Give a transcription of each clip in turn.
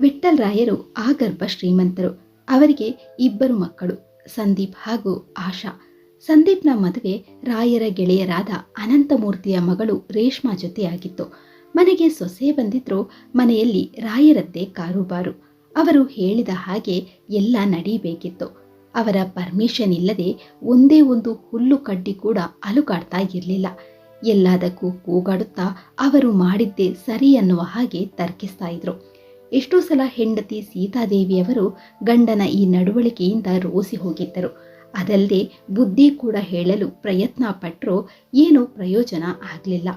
ವಿಠ್ಠಲ್ ರಾಯರು ಆಗರ್ಭ ಶ್ರೀಮಂತರು. ಅವರಿಗೆ ಇಬ್ಬರು ಮಕ್ಕಳು, ಸಂದೀಪ್ ಹಾಗೂ ಆಶಾ. ಸಂದೀಪ್ನ ಮದುವೆ ರಾಯರ ಗೆಳೆಯರಾದ ಅನಂತಮೂರ್ತಿಯ ಮಗಳು ರೇಷ್ಮಾ ಜೊತೆಯಾಗಿತ್ತು. ಮನೆಗೆ ಸೊಸೆ ಬಂದಿದ್ರು ಮನೆಯಲ್ಲಿ ರಾಯರದ್ದೇ ಕಾರುಬಾರು. ಅವರು ಹೇಳಿದ ಹಾಗೆ ಎಲ್ಲ ನಡೀಬೇಕಿತ್ತು. ಅವರ ಪರ್ಮಿಷನ್ ಇಲ್ಲದೆ ಒಂದೇ ಒಂದು ಹುಲ್ಲು ಕಡ್ಡಿ ಕೂಡ ಅಲುಗಾಡ್ತಾ ಇರಲಿಲ್ಲ. ಎಲ್ಲದಕ್ಕೂ ಕೂಗಾಡುತ್ತಾ ಅವರು ಮಾಡಿದ್ದೇ ಸರಿ ಅನ್ನುವ ಹಾಗೆ ತರ್ಕಿಸ್ತಾ ಇದ್ರು. ಎಷ್ಟೋ ಸಲ ಹೆಂಡತಿ ಸೀತಾದೇವಿಯವರು ಗಂಡನ ಈ ನಡವಳಿಕೆಯಿಂದ ರೋಸಿ ಹೋಗಿದ್ದರು. ಅದಲ್ಲದೆ ಬುದ್ಧಿ ಕೂಡ ಹೇಳಲು ಪ್ರಯತ್ನ ಪಟ್ಟರೂ ಏನೂ ಪ್ರಯೋಜನ ಆಗಲಿಲ್ಲ.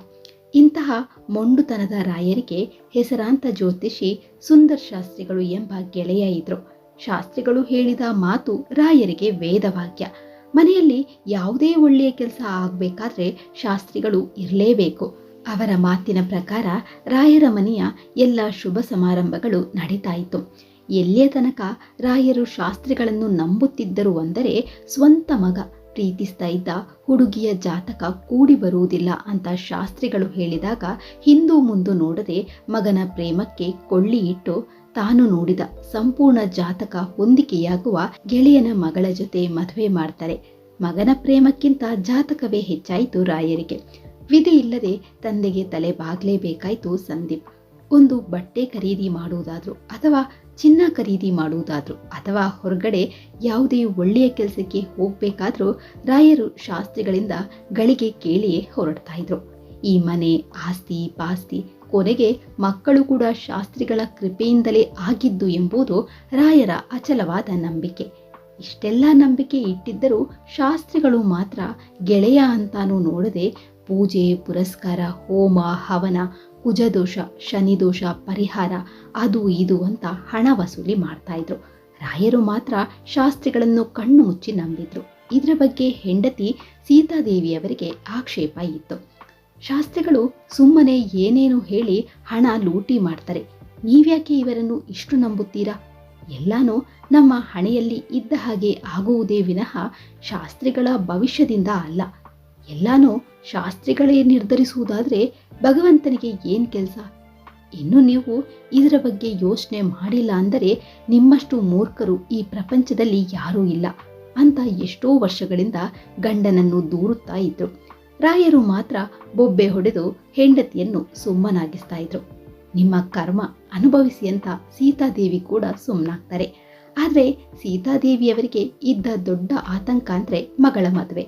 ಇಂತಹ ಮೊಂಡುತನದ ರಾಯರಿಗೆ ಹೆಸರಾಂತ ಜ್ಯೋತಿಷಿ ಸುಂದರ್ ಶಾಸ್ತ್ರಿಗಳು ಎಂಬ ಗೆಳೆಯ ಇದ್ರು. ಶಾಸ್ತ್ರಿಗಳು ಹೇಳಿದ ಮಾತು ರಾಯರಿಗೆ ವೇದವಾಕ್ಯ. ಮನೆಯಲ್ಲಿ ಯಾವುದೇ ಒಳ್ಳೆಯ ಕೆಲಸ ಆಗಬೇಕಾದ್ರೆ ಶಾಸ್ತ್ರಿಗಳು ಇರಲೇಬೇಕು. ಅವರ ಮಾತಿನ ಪ್ರಕಾರ ರಾಯರ ಮನೆಯ ಎಲ್ಲ ಶುಭ ಸಮಾರಂಭಗಳು ನಡೀತಾಯಿತು. ಎಲ್ಲಿಯ ತನಕ ರಾಯರು ಶಾಸ್ತ್ರಿಗಳನ್ನು ನಂಬುತ್ತಿದ್ದರು ಅಂದರೆ ಸ್ವಂತ ಮಗ ಪ್ರೀತಿಸ್ತಾ ಇದ್ದ ಹುಡುಗಿಯ ಜಾತಕ ಕೂಡಿ ಬರುವುದಿಲ್ಲ ಅಂತ ಶಾಸ್ತ್ರಿಗಳು ಹೇಳಿದಾಗ ಹಿಂದೂ ಮುಂದು ನೋಡದೆ ಮಗನ ಪ್ರೇಮಕ್ಕೆ ಕೊಳ್ಳಿ ಇಟ್ಟು ತಾನು ನೋಡಿದ ಸಂಪೂರ್ಣ ಜಾತಕ ಹೊಂದಿಕೆಯಾಗುವ ಗೆಳೆಯನ ಮಗಳ ಜೊತೆ ಮದುವೆ ಮಾಡ್ತಾರೆ. ಮಗನ ಪ್ರೇಮಕ್ಕಿಂತ ಜಾತಕವೇ ಹೆಚ್ಚಾಯಿತು ರಾಯರಿಗೆ. ವಿಧಿ ಇಲ್ಲದೆ ತಂದೆಗೆ ತಲೆ ಬಾಗ್ಲೇಬೇಕಾಯ್ತು ಸಂದೀಪ್. ಒಂದು ಬಟ್ಟೆ ಖರೀದಿ ಮಾಡುವುದಾದ್ರು ಅಥವಾ ಚಿನ್ನ ಖರೀದಿ ಮಾಡುವುದಾದ್ರು ಅಥವಾ ಹೊರಗಡೆ ಯಾವುದೇ ಒಳ್ಳೆಯ ಕೆಲಸಕ್ಕೆ ಹೋಗಬೇಕಾದ್ರೂ ರಾಯರು ಶಾಸ್ತ್ರಿಗಳಿಂದ ಗಳಿಗೆ ಕೇಳಿಯೇ ಹೊರಡ್ತಾ ಇದ್ರು. ಈ ಮನೆ ಆಸ್ತಿ ಪಾಸ್ತಿ ಕೊನೆಗೆ ಮಕ್ಕಳು ಕೂಡ ಶಾಸ್ತ್ರಿಗಳ ಕೃಪೆಯಿಂದಲೇ ಆಗಿದ್ದು ಎಂಬುದು ರಾಯರ ಅಚಲವಾದ ನಂಬಿಕೆ. ಇಷ್ಟೆಲ್ಲ ನಂಬಿಕೆ ಇಟ್ಟಿದ್ದರೂ ಶಾಸ್ತ್ರಿಗಳು ಮಾತ್ರ ಗೆಳೆಯ ಅಂತಾನೂ ನೋಡದೆ ಪೂಜೆ, ಪುರಸ್ಕಾರ, ಹೋಮ, ಹವನ, ಕುಜದೋಷ, ಶನಿದೋಷ, ಪರಿಹಾರ, ಅದು ಇದು ಅಂತ ಹಣ ವಸೂಲಿ ಮಾಡ್ತಾ ಇದ್ರು. ರಾಯರು ಮಾತ್ರ ಶಾಸ್ತ್ರಿಗಳನ್ನು ಕಣ್ಣು ಮುಚ್ಚಿ ನಂಬಿದ್ರು. ಇದರ ಬಗ್ಗೆ ಹೆಂಡತಿ ಸೀತಾದೇವಿಯವರಿಗೆ ಆಕ್ಷೇಪ ಇತ್ತು. ಶಾಸ್ತ್ರಿಗಳು ಸುಮ್ಮನೆ ಏನೇನು ಹೇಳಿ ಹಣ ಲೂಟಿ ಮಾಡ್ತಾರೆ. ನೀವ್ಯಾಕೆ ಇವರನ್ನು ಇಷ್ಟು ನಂಬುತ್ತೀರಾ? ಎಲ್ಲಾನು ನಮ್ಮ ಹಣೆಯಲ್ಲಿ ಇದ್ದ ಹಾಗೆ ಆಗುವುದೇ ವಿನಃ ಶಾಸ್ತ್ರಿಗಳ ಭವಿಷ್ಯದಿಂದ ಅಲ್ಲ. ಎಲ್ಲಾನು ಶಾಸ್ತ್ರಿಗಳೇ ನಿರ್ಧರಿಸುವುದಾದರೆ ಭಗವಂತನಿಗೆ ಏನ್ ಕೆಲಸ? ಇನ್ನು ನೀವು ಇದರ ಬಗ್ಗೆ ಯೋಚನೆ ಮಾಡಿಲ್ಲ ಅಂದರೆ ನಿಮ್ಮಷ್ಟು ಮೂರ್ಖರು ಈ ಪ್ರಪಂಚದಲ್ಲಿ ಯಾರೂ ಇಲ್ಲ ಅಂತ ಎಷ್ಟೋ ವರ್ಷಗಳಿಂದ ಗಂಡನನ್ನು ದೂರುತ್ತಾ ಇದ್ರು. ರಾಯರು ಮಾತ್ರ ಬೊಬ್ಬೆ ಹೊಡೆದು ಹೆಂಡತಿಯನ್ನು ಸುಮ್ಮನಾಗಿಸ್ತಾ ಇದ್ರು. ನಿಮ್ಮ ಕರ್ಮ ಅನುಭವಿಸಿ ಅಂತ ಸೀತಾದೇವಿ ಕೂಡ ಸುಮ್ಮನಾಗ್ತಾರೆ ಆದರೆ ಸೀತಾದೇವಿಯವರಿಗೆ ಇದ್ದ ದೊಡ್ಡ ಆತಂಕ ಅಂದರೆ ಮಗಳ ಮದುವೆ.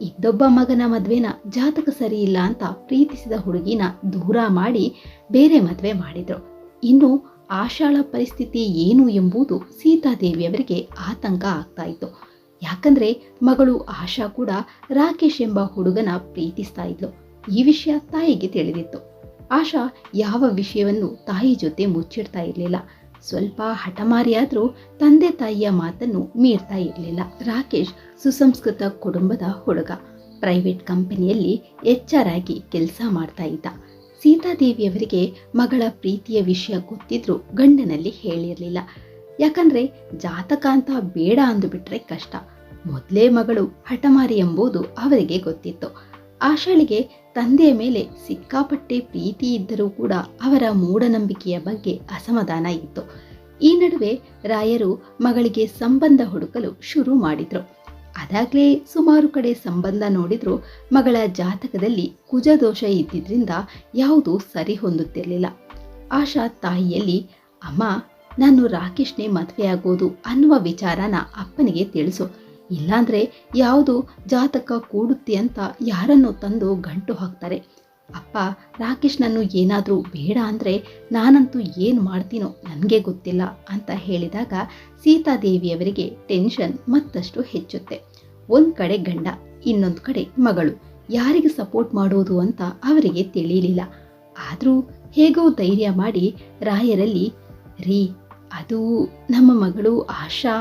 ಇದ್ದೊಬ್ಬ ಮಗನ ಮದ್ವೆನ ಜಾತಕ ಸರಿ ಇಲ್ಲ ಅಂತ ಪ್ರೀತಿಸಿದ ಹುಡುಗಿನ ದೂರ ಮಾಡಿ ಬೇರೆ ಮದುವೆ ಮಾಡಿದ್ರು. ಇನ್ನು ಆಶಾಳ ಪರಿಸ್ಥಿತಿ ಏನು ಎಂಬುದು ಸೀತಾದೇವಿಯವರಿಗೆ ಆತಂಕ ಆಗ್ತಾ ಇತ್ತು. ಯಾಕಂದ್ರೆ ಮಗಳು ಆಶಾ ಕೂಡ ರಾಕೇಶ್ ಎಂಬ ಹುಡುಗನ ಪ್ರೀತಿಸ್ತಾ ಇದ್ಲು. ಈ ವಿಷಯ ತಾಯಿಗೆ ತಿಳಿದಿತ್ತು. ಆಶಾ ಯಾವ ವಿಷಯವನ್ನು ತಾಯಿ ಜೊತೆ ಮುಚ್ಚಿಡ್ತಾ ಇರಲಿಲ್ಲ. ಸ್ವಲ್ಪ ಹಠಮಾರಿಯಾದರೂ ತಂದೆ ತಾಯಿಯ ಮಾತನ್ನು ಮೀರ್ತಾ ಇರಲಿಲ್ಲ. ರಾಕೇಶ್ ಸುಸಂಸ್ಕೃತ ಕುಟುಂಬದ ಹುಡುಗ. ಪ್ರೈವೇಟ್ ಕಂಪನಿಯಲ್ಲಿ ಎಚ್ ಆರ್ ಆಗಿ ಕೆಲಸ ಮಾಡ್ತಾ ಇದ್ದ. ಸೀತಾದೇವಿಯವರಿಗೆ ಮಗಳ ಪ್ರೀತಿಯ ವಿಷಯ ಗೊತ್ತಿದ್ರೂ ಗಂಡನಲ್ಲಿ ಹೇಳಿರಲಿಲ್ಲ. ಯಾಕಂದ್ರೆ ಜಾತಕ ಅಂತ ಬೇಡ ಅಂದುಬಿಟ್ರೆ ಕಷ್ಟ. ಮೊದಲೇ ಮಗಳು ಹಠಮಾರಿ ಎಂಬುದು ಅವರಿಗೆ ಗೊತ್ತಿತ್ತು. ಆಶಾಳಿಗೆ ತಂದೆಯ ಮೇಲೆ ಸಿಕ್ಕಾಪಟ್ಟೆ ಪ್ರೀತಿ ಇದ್ದರೂ ಕೂಡ ಅವರ ಮೂಢನಂಬಿಕೆಯ ಬಗ್ಗೆ ಅಸಮಾಧಾನ ಇತ್ತು. ಈ ನಡುವೆ ರಾಯರು ಮಗಳಿಗೆ ಸಂಬಂಧ ಹುಡುಕಲು ಶುರು ಮಾಡಿದ್ರು. ಅದಾಗ್ಲೇ ಸುಮಾರು ಕಡೆ ಸಂಬಂಧ ನೋಡಿದ್ರು ಮಗಳ ಜಾತಕದಲ್ಲಿ ಕುಜದೋಷ ಇದ್ದಿದ್ರಿಂದ ಯಾವುದೂ ಸರಿ ಹೊಂದುತ್ತಿರಲಿಲ್ಲ. ಆಶಾ ತಾಯಿಯಲ್ಲಿ, ಅಮ್ಮ, ನಾನು ರಾಕೇಶ್ನೇ ಮದುವೆಯಾಗೋದು ಅನ್ನುವ ವಿಚಾರನ ಅಪ್ಪನಿಗೆ ತಿಳಿಸು. ಇಲ್ಲಾಂದ್ರೆ ಯಾವುದು ಜಾತಕ ಕೂಡುತ್ತೆ ಅಂತ ಯಾರನ್ನು ತಂದು ಗಂಟು ಹಾಕ್ತಾರೆ. ಅಪ್ಪ, ರಾಕೇಶ್ನನ್ನು ಏನಾದರೂ ಬೇಡ ಅಂದರೆ ನಾನಂತೂ ಏನು ಮಾಡ್ತೀನೋ ನನಗೆ ಗೊತ್ತಿಲ್ಲ ಅಂತ ಹೇಳಿದಾಗ ಸೀತಾದೇವಿಯವರಿಗೆ ಟೆನ್ಷನ್ ಮತ್ತಷ್ಟು ಹೆಚ್ಚುತ್ತೆ. ಒಂದು ಕಡೆ ಗಂಡ, ಇನ್ನೊಂದು ಕಡೆ ಮಗಳು. ಯಾರಿಗೆ ಸಪೋರ್ಟ್ ಮಾಡೋದು ಅಂತ ಅವರಿಗೆ ತಿಳಿಯಲಿಲ್ಲ ಆದರೂ ಹೇಗೋ ಧೈರ್ಯ ಮಾಡಿ ರಾಯರಲ್ಲಿ, ರೀ, ಅದು ನಮ್ಮ ಮಗಳು ಆಶಾ,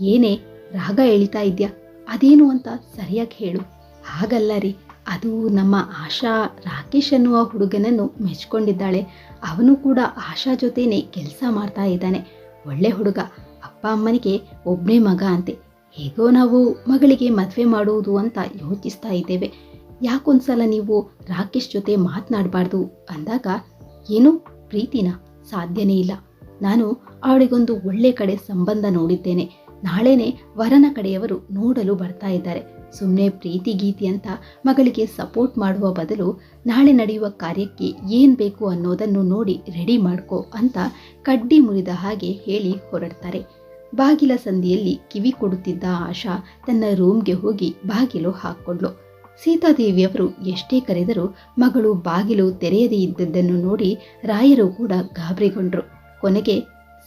ಏನೇ ರಾಗ ಎಳಿತಾ ಇದೆಯಾ? ಅದೇನು ಅಂತ ಸರಿಯಾಗಿ ಹೇಳು. ಹಾಗಲ್ಲ ರೀ. ಅದು ನಮ್ಮ ಆಶಾ ರಾಕೇಶ್ ಅನ್ನುವ ಹುಡುಗನನ್ನು ಮೆಚ್ಕೊಂಡಿದ್ದಾಳೆ. ಅವನು ಕೂಡ ಆಶಾ ಜೊತೆನೆ ಕೆಲಸ ಮಾಡ್ತಾ ಇದ್ದಾನೆ. ಒಳ್ಳೆ ಹುಡುಗ. ಅಪ್ಪ ಅಮ್ಮನಿಗೆ ಒಬ್ಬನೇ ಮಗ ಅಂತೆ. ಹೇಗೋ ನಾವು ಮಗಳಿಗೆ ಮದುವೆ ಮಾಡುವುದು ಅಂತ ಯೋಚಿಸ್ತಾ ಇದ್ದೇವೆ. ಯಾಕೊಂದ್ಸಲ ನೀವು ರಾಕೇಶ್ ಜೊತೆ ಮಾತನಾಡಬಾರ್ದು ಅಂದಾಗ ಏನು? ಪ್ರೀತಿನ? ಸಾಧ್ಯನೇ ಇಲ್ಲ. ನಾನು ಅವಳಿಗೊಂದು ಒಳ್ಳೆ ಕಡೆ ಸಂಬಂಧ ನೋಡಿದ್ದೇನೆ. ನಾಳೆನೆ ವರನ ಕಡೆಯವರು ನೋಡಲು ಬರ್ತಾ ಇದ್ದಾರೆ. ಸುಮ್ಮನೆ ಪ್ರೀತಿ ಗೀತಿ ಅಂತ ಮಗಳಿಗೆ ಸಪೋರ್ಟ್ ಮಾಡುವ ಬದಲು ನಾಳೆ ನಡೆಯುವ ಕಾರ್ಯಕ್ಕೆ ಏನ್ ಬೇಕು ಅನ್ನೋದನ್ನು ನೋಡಿ ರೆಡಿ ಮಾಡ್ಕೋ ಅಂತ ಕಡ್ಡಿ ಮುರಿದ ಹಾಗೆ ಹೇಳಿ ಹೊರಡ್ತಾರೆ. ಬಾಗಿಲ ಸಂದಿಯಲ್ಲಿ ಕಿವಿ ಕೊಡುತ್ತಿದ್ದ ಆಶಾ ತನ್ನ ರೂಮ್ಗೆ ಹೋಗಿ ಬಾಗಿಲು ಹಾಕ್ಕೊಂಡ್ಲು ಸೀತಾದೇವಿಯವರು ಎಷ್ಟೇ ಕರೆದರೂ ಮಗಳು ಬಾಗಿಲು ತೆರೆಯದೇ ಇದ್ದದ್ದನ್ನು ನೋಡಿ ರಾಯರು ಕೂಡ ಗಾಬರಿಗೊಂಡ್ರು. ಕೊನೆಗೆ,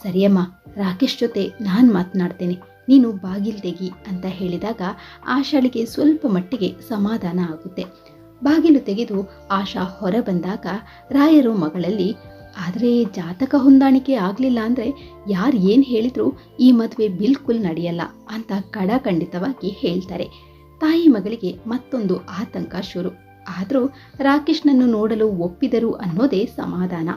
ಸರಿಯಮ್ಮ, ರಾಕೇಶ್ ಜೊತೆ ನಾನು ಮಾತನಾಡ್ತೇನೆ. ನೀನು ಬಾಗಿಲು ತೆಗಿ ಅಂತ ಹೇಳಿದಾಗ ಆಶಾಳಿಗೆ ಸ್ವಲ್ಪ ಮಟ್ಟಿಗೆ ಸಮಾಧಾನ ಆಗುತ್ತೆ. ಬಾಗಿಲು ತೆಗೆದು ಆಶಾ ಹೊರ ಬಂದಾಗ ರಾಯರು ಮಗಳಲ್ಲಿ, ಆದರೆ ಜಾತಕ ಹೊಂದಾಣಿಕೆ ಆಗಲಿಲ್ಲ ಅಂದರೆ ಯಾರು ಏನು ಹೇಳಿದ್ರು ಈ ಮದುವೆ ಬಿಲ್ಕುಲ್ ನಡೆಯಲ್ಲ ಅಂತ ಕಡಖಂಡಿತವಾಗಿ ಹೇಳ್ತಾರೆ. ತಾಯಿ ಮಗಳಿಗೆ ಮತ್ತೊಂದು ಆತಂಕ ಶುರು. ಆದರೂ ರಾಕೇಶ್ನನ್ನು ನೋಡಲು ಒಪ್ಪಿದರು ಅನ್ನೋದೇ ಸಮಾಧಾನ.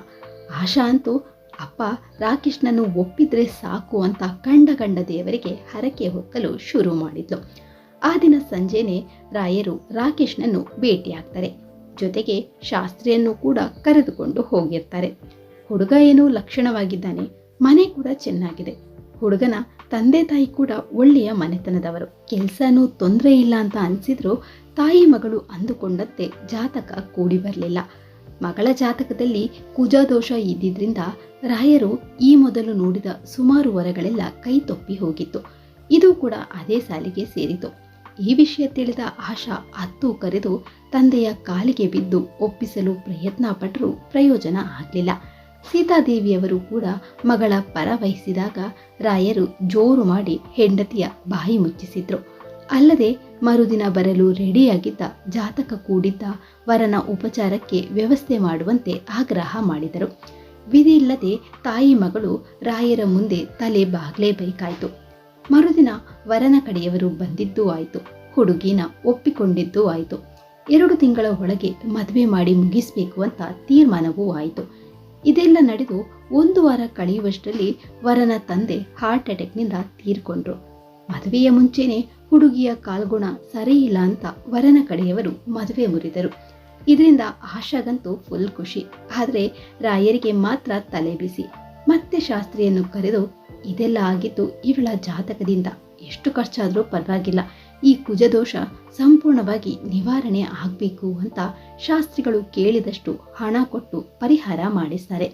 ಆಶಾ ಅಂತೂ ಅಪ್ಪ ರಾಕೇಶ್ನನ್ನು ಒಪ್ಪಿದ್ರೆ ಸಾಕು ಅಂತ ಕಂಡ ಕಂಡ ದೇವರಿಗೆ ಹರಕೆ ಹೊಕ್ಕಲು ಶುರು ಮಾಡಿದ್ಲು. ಆ ದಿನ ಸಂಜೆನೆ ರಾಯರು ರಾಕೇಶ್ನನ್ನು ಭೇಟಿಯಾಗ್ತಾರೆ. ಜೊತೆಗೆ ಶಾಸ್ತ್ರಿಯನ್ನು ಕೂಡ ಕರೆದುಕೊಂಡು ಹೋಗಿರ್ತಾರೆ. ಹುಡುಗ ಏನೋ ಲಕ್ಷಣವಾಗಿದ್ದಾನೆ, ಮನೆ ಕೂಡ ಚೆನ್ನಾಗಿದೆ. ಹುಡುಗನ ತಂದೆ ತಾಯಿ ಕೂಡ ಒಳ್ಳೆಯ ಮನೆತನದವರು. ಕೆಲಸನೂ ತೊಂದರೆ ಇಲ್ಲ ಅಂತ ಅನಿಸಿದ್ರು ತಾಯಿ ಮಗಳು ಅಂದುಕೊಂಡಂತೆ ಜಾತಕ ಕೂಡಿ ಬರಲಿಲ್ಲ. ಮಗಳ ಜಾತಕದಲ್ಲಿ ಕುಜದೋಷ ಇದ್ದಿದ್ರಿಂದ ರಾಯರು ಈ ಮೊದಲು ನೋಡಿದ ಸುಮಾರು ವರಗಳೆಲ್ಲ ಕೈ ತಪ್ಪಿ ಹೋಗಿತ್ತು. ಇದು ಕೂಡ ಅದೇ ಸಾಲಿಗೆ ಸೇರಿತು. ಈ ವಿಷಯ ತಿಳಿದ ಆಶಾ ಅತ್ತು ಕರೆದು ತಂದೆಯ ಕಾಲಿಗೆ ಬಿದ್ದು ಒಪ್ಪಿಸಲು ಪ್ರಯತ್ನ ಪಟ್ಟರೂ ಪ್ರಯೋಜನ ಆಗಲಿಲ್ಲ. ಸೀತಾದೇವಿಯವರು ಕೂಡ ಮಗಳ ಪರ ವಹಿಸಿದಾಗ ರಾಯರು ಜೋರು ಮಾಡಿ ಹೆಂಡತಿಯ ಬಾಯಿ ಮುಚ್ಚಿಸಿದ್ರು. ಅಲ್ಲದೆ ಮರುದಿನ ಬರಲು ರೆಡಿಯಾಗಿದ್ದ ಜಾತಕ ಕೂಡಿದ್ದ ವರನ ಉಪಚಾರಕ್ಕೆ ವ್ಯವಸ್ಥೆ ಮಾಡುವಂತೆ ಆಗ್ರಹ ಮಾಡಿದರು. ವಿಧಿ ಇಲ್ಲದೆ ತಾಯಿ ಮಗಳು ರಾಯರ ಮುಂದೆ ತಲೆ ಬಾಗ್ಲೇಬೇಕಾಯಿತು. ಮರುದಿನ ವರನ ಕಡೆಯವರು ಬಂದಿದ್ದೂ ಆಯಿತು. ಹುಡುಗಿನ ಒಪ್ಪಿಕೊಂಡಿದ್ದೂ ಆಯಿತು. ಎರಡು ತಿಂಗಳ ಒಳಗೆ ಮದುವೆ ಮಾಡಿ ಮುಗಿಸಬೇಕು ಅಂತ ತೀರ್ಮಾನವೂ ಆಯಿತು. ಇದೆಲ್ಲ ನಡೆದು ಒಂದು ವಾರ ಕಳೆಯುವಷ್ಟರಲ್ಲಿ ವರನ ತಂದೆ ಹಾರ್ಟ್ ಅಟ್ಯಾಕ್ನಿಂದ ತೀರ್ಕೊಂಡ್ರು. ಮದುವೆಯ ಮುಂಚೆನೆ ಹುಡುಗಿಯ ಕಾಲ್ಗುಣ ಸರಿಯಿಲ್ಲ ಅಂತ ವರನ ಕಡೆಯವರು ಮದುವೆ ಮುರಿದರು. ಇದರಿಂದ ಆಶಾಗಂತೂ ಫುಲ್ ಖುಷಿ. ಆದರೆ ರಾಯರಿಗೆ ಮಾತ್ರ ತಲೆ ಬಿಸಿ. ಮತ್ತೆ ಶಾಸ್ತ್ರಿಯನ್ನು ಕರೆದು, ಇದೆಲ್ಲ ಆಗಿತ್ತು ಇವಳ ಜಾತಕದಿಂದ ಎಷ್ಟು ಖರ್ಚಾದರೂ ಪರವಾಗಿಲ್ಲ. ಈ ಕುಜದೋಷ ಸಂಪೂರ್ಣವಾಗಿ ನಿವಾರಣೆ ಆಗಬೇಕು ಅಂತ ಶಾಸ್ತ್ರಿಗಳು ಕೇಳಿದಷ್ಟು ಹಣ ಕೊಟ್ಟು ಪರಿಹಾರ ಮಾಡಿಸ್ತಾರೆ.